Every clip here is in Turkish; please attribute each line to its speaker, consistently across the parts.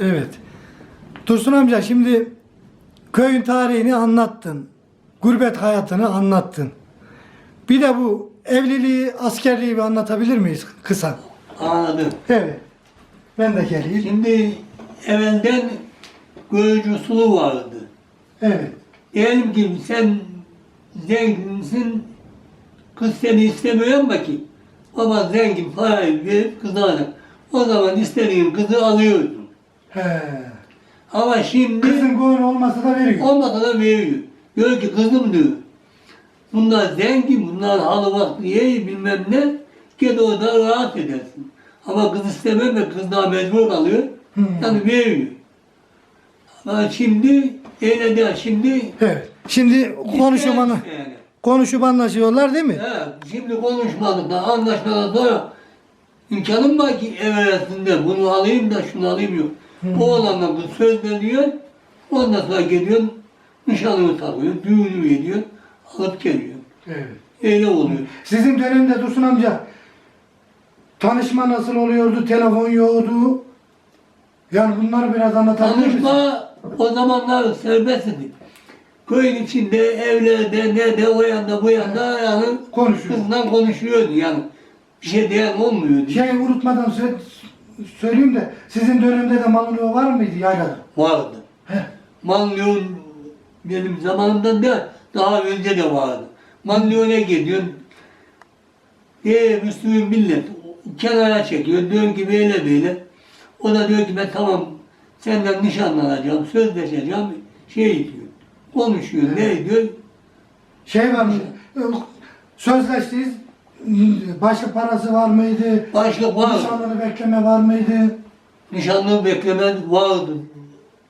Speaker 1: Evet. Dursun amca şimdi köyün tarihini anlattın. Gurbet hayatını anlattın. Bir de bu evliliği, askerliği bir anlatabilir miyiz kısa?
Speaker 2: Anladım.
Speaker 1: Evet. Ben de geleyim.
Speaker 2: Şimdi evvelden görücü usulü vardı.
Speaker 1: Evet.
Speaker 2: Diyelim ki sen zenginsin, kız seni istemiyor ama ki baba zengin parayı verip kızı alacak. O zaman istediğin kızı alıyordun.
Speaker 1: He.
Speaker 2: Ama şimdi
Speaker 1: Kızın gönlü olmasa da veriyor.
Speaker 2: olmasa da veriyor. Diyor ki kızım diyor. Bunlar zengin, bunlar halı vakti yiyor bilmem ne. Git orada rahat edersin. Ama kız istemem ve kız daha mecbur kalıyor.
Speaker 1: Hmm.
Speaker 2: Yani veriyor. Ama şimdi öyle değil. Şimdi
Speaker 1: Evet. Şimdi konuşup, anla-
Speaker 2: yani.
Speaker 1: konuşup anlaşıyorlar değil mi?
Speaker 2: He, şimdi konuşmadık da anlaşmadan sonra imkanım var ki ev arasında bunu alayım da şunu alayım yok. O olanla kız söz veriyor. Ondan sonra gidiyor nişanını takıyor, düğünü veriyor, alıp geliyor.
Speaker 1: Evet.
Speaker 2: Öyle oluyor.
Speaker 1: Sizin dönemde Dursun amca tanışma nasıl oluyordu? Telefon yoktu. Yani bunları biraz anlatabilir misin?
Speaker 2: Tanışma o zamanlar serbest idi. Köyün içinde, evlerde, ne de o yanda bu yanda yani
Speaker 1: Konuşuyor.
Speaker 2: kızla konuşuyordu yani. Bir şey diyen olmuyordu.
Speaker 1: Şey unutmadan sö- söyleyeyim de sizin dönemde de malın var mıydı yaylada?
Speaker 2: Vardı.
Speaker 1: Heh.
Speaker 2: Manlyon benim zamanımdan da daha önce de vardı. Manlyon'a gidiyorsun. Diye Müslüman millet kenara çekiyor. Diyor ki böyle böyle. O da diyor ki ben tamam senden nişanlanacağım, sözleşeceğim. Şey diyor. Konuşuyor. Ne diyor?
Speaker 1: Şey var mı? Sözleştiniz. Başlık parası var mıydı?
Speaker 2: Başlık vardı.
Speaker 1: Nişanlını bekleme var mıydı?
Speaker 2: Nişanlı bekleme vardı.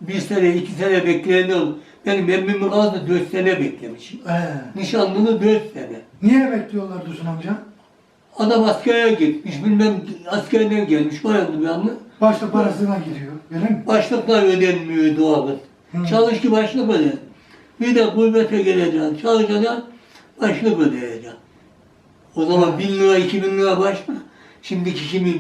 Speaker 2: Bir sene, iki sene bekleyen oldu. Benim emmimin kaldı dört sene beklemiş.
Speaker 1: He.
Speaker 2: Nişanlını dört sene.
Speaker 1: Niye bekliyorlar Dursun amca?
Speaker 2: Adam askere gitmiş, bilmem askerden gelmiş, bayandı bir anlı.
Speaker 1: Başlık parasına gidiyor. Öyle mi?
Speaker 2: Başlıklar ödenmiyordu o vakit.
Speaker 1: Hı.
Speaker 2: Çalış ki başlık öde. Bir de gurbete geleceksin, çalışacaksın, başlık ödeyeceksin. O zaman bin lira, iki bin lira başlık. Şimdiki kimi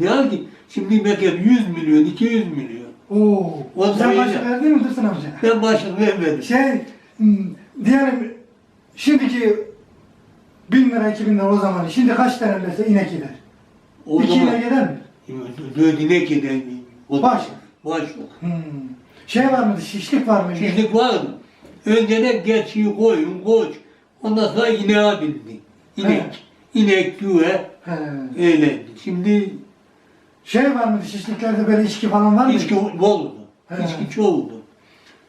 Speaker 2: diyor ki, şimdi belki 100 milyon, 200 milyon.
Speaker 1: Oo.
Speaker 2: O
Speaker 1: Sen
Speaker 2: zaman-
Speaker 1: başlık verdin mi Dursun amca?
Speaker 2: Ben başlık vermedim.
Speaker 1: Şey, hmm, diyelim şimdiki bin lira, iki bin lira o zaman. Şimdi kaç tane mesela inek gider?
Speaker 2: O
Speaker 1: İki
Speaker 2: zaman
Speaker 1: inek gider mi?
Speaker 2: dördüne giden o
Speaker 1: Başlık.
Speaker 2: Başlık.
Speaker 1: Hmm. Şey var mıydı? Şişlik var mıydı?
Speaker 2: Şişlik vardı. Önceden geçiyi koyun, koç. Ondan sonra ineğe bindi. İnek. İnek, güve.
Speaker 1: He.
Speaker 2: Öyleydi. Şimdi
Speaker 1: Şey var mıydı? Şişliklerde böyle içki falan var mıydı?
Speaker 2: içki boldu.
Speaker 1: He.
Speaker 2: İçki çoğuldu.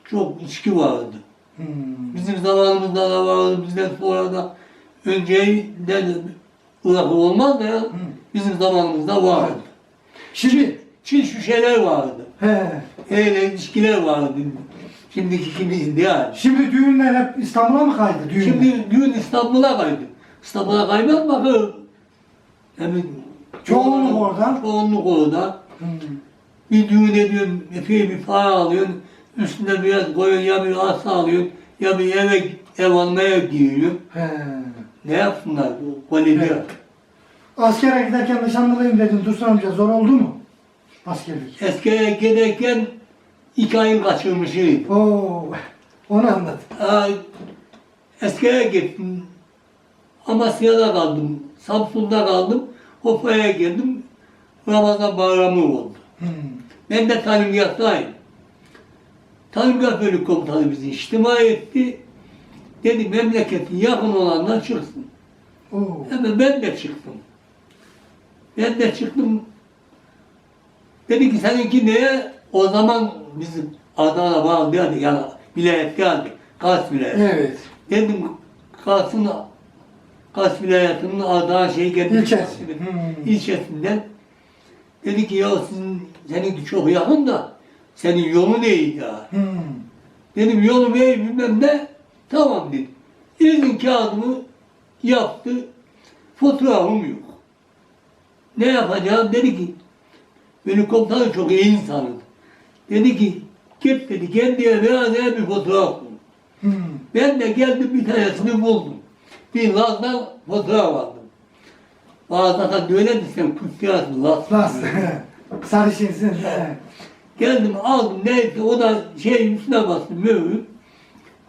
Speaker 2: Çok içki vardı.
Speaker 1: Hmm.
Speaker 2: Bizim zamanımızda da vardı. Bizden sonra da önceden ırakı olmaz da ya. Bizim zamanımızda vardı.
Speaker 1: Şimdi,
Speaker 2: Çin şişeler vardı.
Speaker 1: he.
Speaker 2: Öyle içkiler vardı. Şimdiki gibi yani.
Speaker 1: Şimdi düğünler hep İstanbul'a mı kaydı? Düğünler.
Speaker 2: Şimdi düğün İstanbul'a kaydı. İstanbul'a kaymak bakın. Yani
Speaker 1: Çoğunluk orada.
Speaker 2: Çoğunluk orada.
Speaker 1: Hmm.
Speaker 2: Bir düğün ediyorsun, epey bir para alıyorsun. Üstüne biraz koyun ya bir asa alıyorsun. Ya bir eve ev almaya giyiyorsun.
Speaker 1: He.
Speaker 2: Ne yapsınlar bu?
Speaker 1: Evet. Askere giderken nişanlılıyım dedin Dursun amca zor oldu mu? Askerlik.
Speaker 2: Eskere giderken iki ayın kaçırmışıydı.
Speaker 1: Oo. Onu anlat.
Speaker 2: Ha, Eskere gittim. Amasya'da kaldım. Samsun'da kaldım. Hopa'ya geldim. Ramazan bayramı oldu.
Speaker 1: Hmm.
Speaker 2: Ben de tanımgahtayım. Tanımgah bölük komutanı bizi içtima etti. Dedi memleketin yakın olanlar çıksın.
Speaker 1: Oo.
Speaker 2: Hemen ben de çıktım. Ben de çıktım. Dedi ki seninki neye? O zaman bizim Adana bağlı yani, vilayet geldi. Kars vilayeti.
Speaker 1: Evet.
Speaker 2: Dedim Kars'ın Kars vilayetinin Adana şey geldi.
Speaker 1: İlçesi. Hmm.
Speaker 2: İlçesinden. Dedi ki ya sizin seninki çok yakın da senin yolun iyi ya.
Speaker 1: Hmm.
Speaker 2: Dedim yolum iyi bilmem ne. Tamam dedi. İzin kağıdımı yaptı. Fotoğrafım yok. Ne yapacağım? Dedi ki benim komutanım çok iyi insandı. Dedi ki git dedi kendiye daha bir fotoğraf bul.
Speaker 1: Hmm.
Speaker 2: Ben de geldim bir tanesini buldum. Bir Laz'dan fotoğraf aldım. Bazıdan öyle desem kutlayasın Laz.
Speaker 1: Las. Sarışınsın.
Speaker 2: Geldim aldım neyse o da şey üstüne bastı mühür.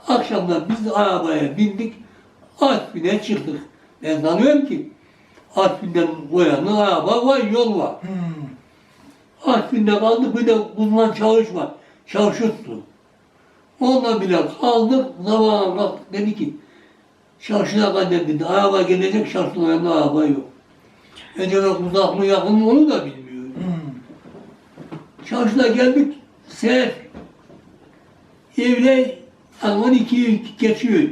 Speaker 2: Akşamdan biz arabaya bindik. Artvin'e çıktık. Ben sanıyorum ki Artvin'den o yana araba var, yol var.
Speaker 1: Hmm.
Speaker 2: Artvin'de kaldık bir de uzman çavuş var. Onunla bile kaldık. Zamanla kalktık dedi ki Şarşıya kadar dedi. Araba gelecek şarşının yanında araba yok. Acaba uzak mı yakın mı onu da bilmiyorum.
Speaker 1: Hmm.
Speaker 2: Çarşıda geldik. Seher yani 12 geçiyor.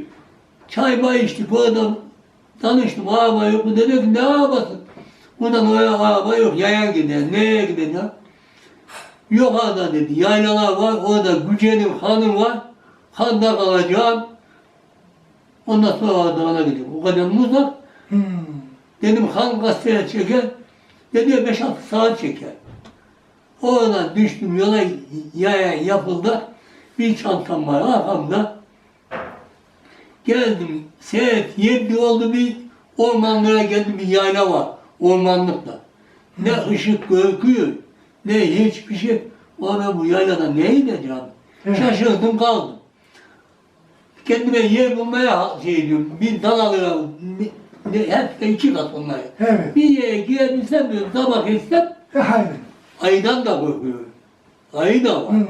Speaker 2: Çay bay içtik. Bu adam tanıştım. Araba yok mu? Dedi ki ne arabası? Buradan oraya araba yok. Yayan gider. Nereye gider ya? Yok arada dedi. Yaylalar var. Orada Güce'nin hanım var. Handa kalacağım. Ondan sonra dağına gidiyorum. O kadar uzak?
Speaker 1: Hmm.
Speaker 2: Dedim han gazeteye çeker. Dedi 5-6 saat çeker. Oradan düştüm yola yaya yapıldı. Bir çantam var arkamda. Geldim. Seyahat yedi oldu bir ormanlara geldim bir yayla var. Ormanlıkta. Ne ışık görküyor ne hiçbir şey. Ona bu yaylada ne edeceğim?
Speaker 1: Evet.
Speaker 2: Şaşırdım kaldım. Kendime yer bulmaya şey diyorum. Bir dal alıyorum. Ne, ne, hep de iki kat onlar.
Speaker 1: Evet.
Speaker 2: Bir yere girebilsem diyorum tabak etsem
Speaker 1: E, hayır.
Speaker 2: aydan da korkuyorum. Ayı da var.
Speaker 1: Hmm.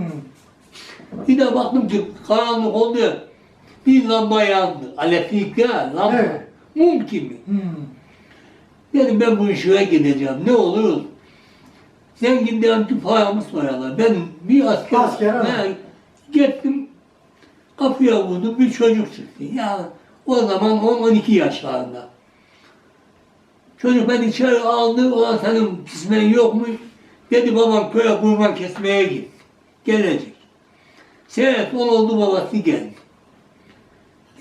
Speaker 2: Bir de baktım ki karanlık oldu ya. Bir lamba yandı. Alevlikle lamba.
Speaker 1: Evet.
Speaker 2: Mum gibi.
Speaker 1: Hmm.
Speaker 2: Dedim ben bu ışığa gideceğim. Ne olur? Zenginden ki paramı soruyorlar. Ben bir asker,
Speaker 1: Asker, ha.
Speaker 2: Ben gittim kapıya vurdum bir çocuk çıktı. Ya o zaman 10-12 yaşlarında. Çocuk beni içeri aldı. Ulan senin kismen yok mu? Dedi babam köye kurban kesmeye git. Gelecek. Seyret on oldu babası geldi.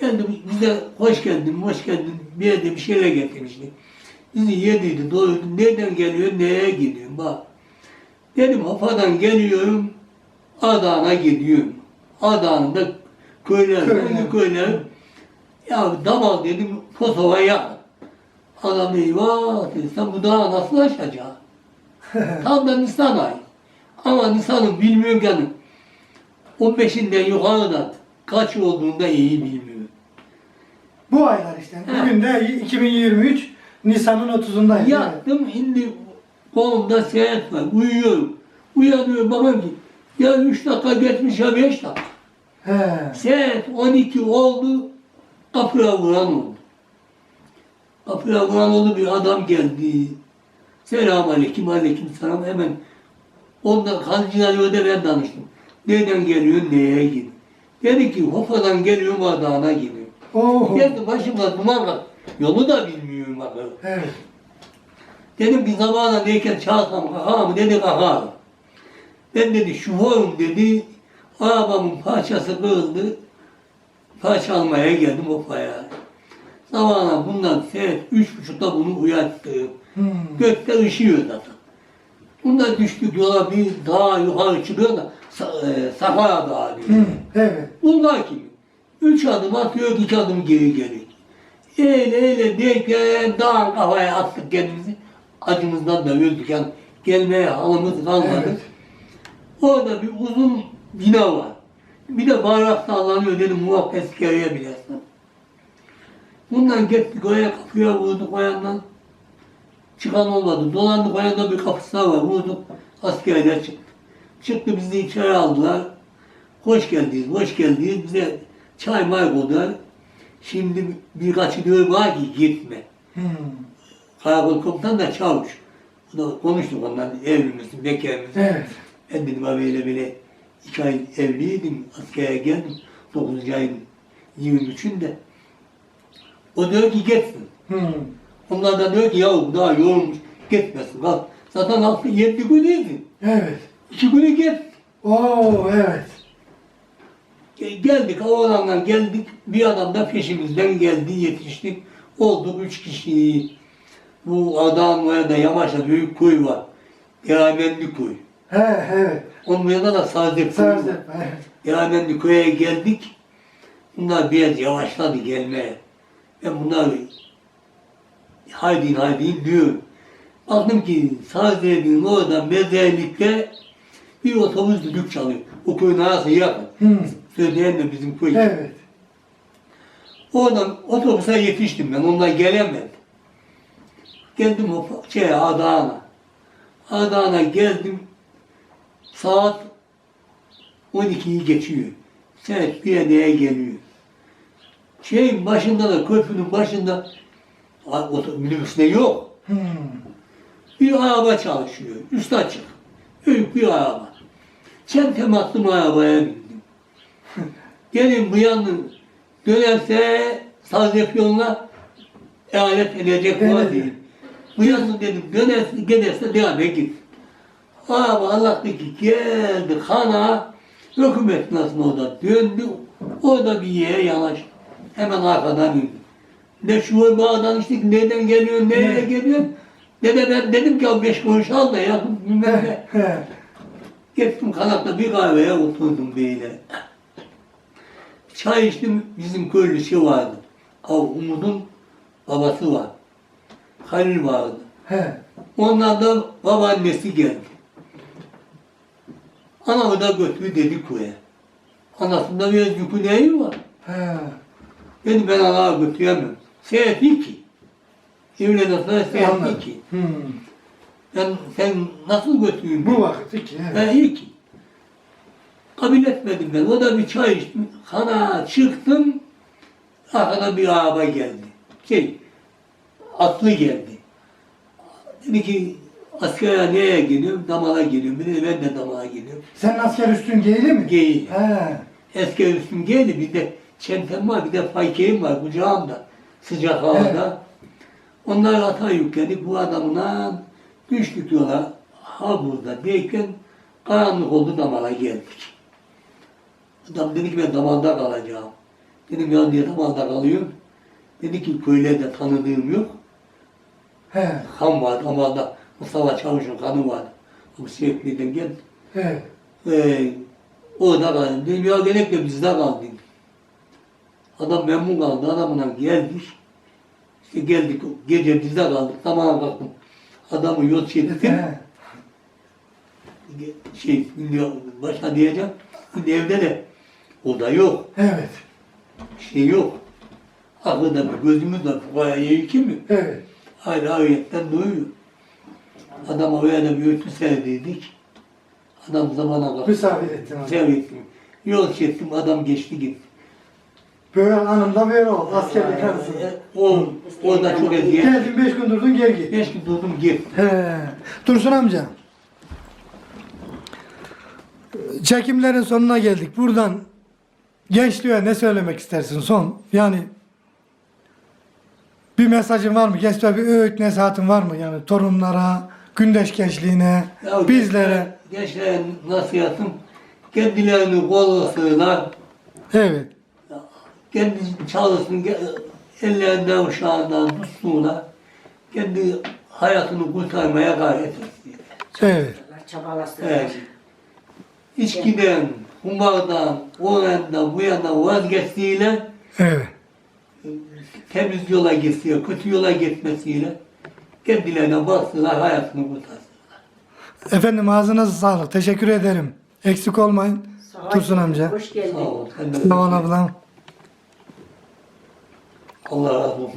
Speaker 2: Geldi bize hoş geldin, hoş geldin. Bir yerde bir şeyler getirmişti. Bizi yediydi, doyurdu. Nereden geliyor, nereye gidiyorsun? Bak. Dedim Hafa'dan geliyorum, Adan'a gidiyorum. Adan'da köyler,
Speaker 1: Köyler.
Speaker 2: köyler. Ya damal dedim, Kosova'ya. Adam dedi, vah sen bu dağa nasıl aşacaksın? Tam da Nisan ayı. Ama Nisan'ın bilmiyorum yani. 15'inden yukarıdan kaç olduğunu da iyi bilmiyor.
Speaker 1: Bu aylar işte. Bugün de 2023 Nisan'ın 30'undayız. değil mi?
Speaker 2: Yattım şimdi kolumda seyahat var. Uyuyorum. Uyanıyorum babam ki ya üç dakika geçmiş ya beş dakika.
Speaker 1: He.
Speaker 2: Seyahat 12 oldu. Kapıya vuran oldu. Kapıya vuran oldu bir adam geldi. Selam aleyküm aleyküm selam hemen ondan kancılar öde ben danıştım. Nereden geliyor neye gidiyor? Dedi ki Hopa'dan geliyorum Adana gidiyor.
Speaker 1: Oho.
Speaker 2: Geldi başımda duman var. Yolu da bilmiyorum bakalım.
Speaker 1: Evet.
Speaker 2: Dedim ki zamanla neyken çağırsam kaka mı dedi kaka. Ben dedi şoförüm dedi. Arabamın parçası kırıldı. Parça almaya geldim o paya. Zamanla bundan seyret üç buçukta bunu uyattım.
Speaker 1: Hmm.
Speaker 2: Gökte ışıyor zaten. Bunda düştük yola bir daha yukarı çıkıyor da e, Sahara Dağı diyor.
Speaker 1: Hmm. Evet.
Speaker 2: Bunlar gibi. Üç adım atıyor, iki adım geri geliyor. Eyle eyle derken dağın kafaya attık kendimizi. Acımızdan da öldük yani. Gelmeye halımız kalmadı.
Speaker 1: Evet.
Speaker 2: Orada bir uzun bina var. Bir de bayrak sallanıyor dedim muhakkak askeriye bilesin. Bundan gittik oraya kapıya vurduk o yandan. Çıkan olmadı. Dolandık o yanda bir kapısı daha var. Vurduk. Askerler çıktı. Çıktı bizi içeri aldılar. Hoş geldiniz, hoş geldiniz. Bize çay may koydular. Şimdi birkaçı diyor var ki gitme.
Speaker 1: Hmm.
Speaker 2: Karakol komutan da çavuş. Konuştuk ondan evli misin, bekar mısın?
Speaker 1: Evet.
Speaker 2: Ben dedim abi öyle böyle iki ay evliydim, askere geldim. 9. ayın 23'ünde. O diyor ki gitsin.
Speaker 1: Hmm.
Speaker 2: Onlar da diyor ki yahu daha yorulmuş, gitmesin. Bak zaten hafta yedi günüydü.
Speaker 1: Evet.
Speaker 2: İki günü git.
Speaker 1: Oo evet.
Speaker 2: Ge- Geldik, oğlanla geldik. Bir adam da peşimizden geldi, yetiştik. Olduk üç kişi. Bu Adana'ya da Yamaç'ta büyük koy var. Değermenli koy.
Speaker 1: He evet.
Speaker 2: Yanında da var.
Speaker 1: Sarzep. Evet.
Speaker 2: Değermenli köye geldik. Bunlar biraz yavaşladı gelmeye. Ben bunlar haydi haydi diyor. Baktım ki Sazep'in orada mezarlıkta Bir otobüs düdük çalıyor. O köyün arası yakın.
Speaker 1: Hı.
Speaker 2: Söyleyen de bizim köy.
Speaker 1: Evet.
Speaker 2: Oradan otobüse yetiştim ben. Ondan gelemedim. Geldim o şey Adana. Adana geldim. Saat 12'yi geçiyor. Saat bir neye geliyor. Şeyin başında da köprünün başında minibüs de yok.
Speaker 1: Hı.
Speaker 2: Bir araba çalışıyor. Üstü açık. Büyük bir araba. Çentem attım arabaya bindim. Gelin bu yanın dönerse sazlık yoluna eyalet edecek var değil. Bu yanın dedim dönerse giderse devam et git. Araba Allah'taki geldi kana hükümet nasıl orada döndü. Orada bir yere yanaştı. Hemen arkadan indim. Ne şu bağdan işte nereden geliyor, nereye
Speaker 1: Evet.
Speaker 2: geliyor. Ne de ben dedim ki ya beş kuruş al da ya bilmem ne. Gittim kanatla bir kahveye oturdum böyle. Çay içtim bizim köylüsü vardı. Av Umut'un babası var. Halil vardı.
Speaker 1: He.
Speaker 2: Ondan da babaannesi geldi. Anamı da götür dedi köye. Anasında biraz yükü neyi var?
Speaker 1: He.
Speaker 2: Dedi ben anama götüremem. Seyahat iki. Evlenen sonra seyahat
Speaker 1: Anladım.
Speaker 2: iki.
Speaker 1: Hı.
Speaker 2: Ben sen nasıl götüreyim?
Speaker 1: Bu vakit iki. Evet.
Speaker 2: Ben iyi ki. Kabul etmedim ben. O da bir çay içtim. Kana çıktım. Arkada bir araba geldi. Şey, atlı geldi. Dedi ki askere nereye gidiyorum? Damala gidiyorum. Dedi ben de damala gidiyorum.
Speaker 1: Senin asker üstün giyili mi?
Speaker 2: Giy.
Speaker 1: He.
Speaker 2: Eski üstüm geldi. Bir de çentem var. Bir de faykeğim var kucağımda. Sıcak havada. Onlar ata yükledik. Bu adamla düştük yola. Ha burada deyken karanlık oldu damala geldik. Adam dedi ki ben damalda kalacağım. Dedim ya niye damalda kalıyorum? Dedi ki köylerde tanıdığım yok.
Speaker 1: He.
Speaker 2: Kan var damalda. Mustafa Çavuş'un kanı var. O Siyekli'den geldi.
Speaker 1: He.
Speaker 2: Ee, orada kaldım. Dedim ya gerek de bizde kal dedim. Adam memnun kaldı. Adamla geldik. İşte geldik. Gece bizde kaldık. Sabahına kalktım. Adamı yol çektim. Şey, şimdi başta diyeceğim. Şimdi evde de oda yok.
Speaker 1: Evet.
Speaker 2: Şey yok. Aklıda bir gözümüz var. Fukaya iki mi?
Speaker 1: Evet.
Speaker 2: Hala ayetten duyuyor. Adam oraya da bir ötü serdiydik. Adam zamana kalktı.
Speaker 1: Misafir ettin.
Speaker 2: Sev ettim. Yol çektim, adam geçti gitti.
Speaker 1: Böyle anında böyle oldu. Askerlik arası.
Speaker 2: O, orada çok eziyet.
Speaker 1: Geldin beş gün durdun gel git.
Speaker 2: Beş gün durdum git.
Speaker 1: He. Dursun amca. Çekimlerin sonuna geldik. Buradan gençliğe ne söylemek istersin son? Yani bir mesajın var mı? Gençliğe bir öğüt nasihatin var mı? Yani torunlara, gündeş gençliğine,
Speaker 2: Ya
Speaker 1: bizlere.
Speaker 2: Gençlere, nasihatım, kendilerini kollasınlar,
Speaker 1: Evet.
Speaker 2: kendi çalışsın, ellerinden uşağından tutsunlar, kendi hayatını kurtarmaya gayret etsin.
Speaker 1: Evet.
Speaker 3: Çabalasınlar.
Speaker 2: Evet. İçkiden, kumardan, o yandan, bu yandan vazgeçtiğiyle
Speaker 1: Evet.
Speaker 2: temiz yola gitsin, kötü yola gitmesiyle kendilerine baksınlar, hayatını kurtarsınlar.
Speaker 1: Efendim ağzınıza sağlık. Teşekkür ederim. Eksik olmayın.
Speaker 3: Sağ ol.
Speaker 1: Dursun amca.
Speaker 3: Hoş geldin.
Speaker 2: Sağ ol. Sen de-
Speaker 1: Sağ ol ablam.
Speaker 2: Allah razı olsun.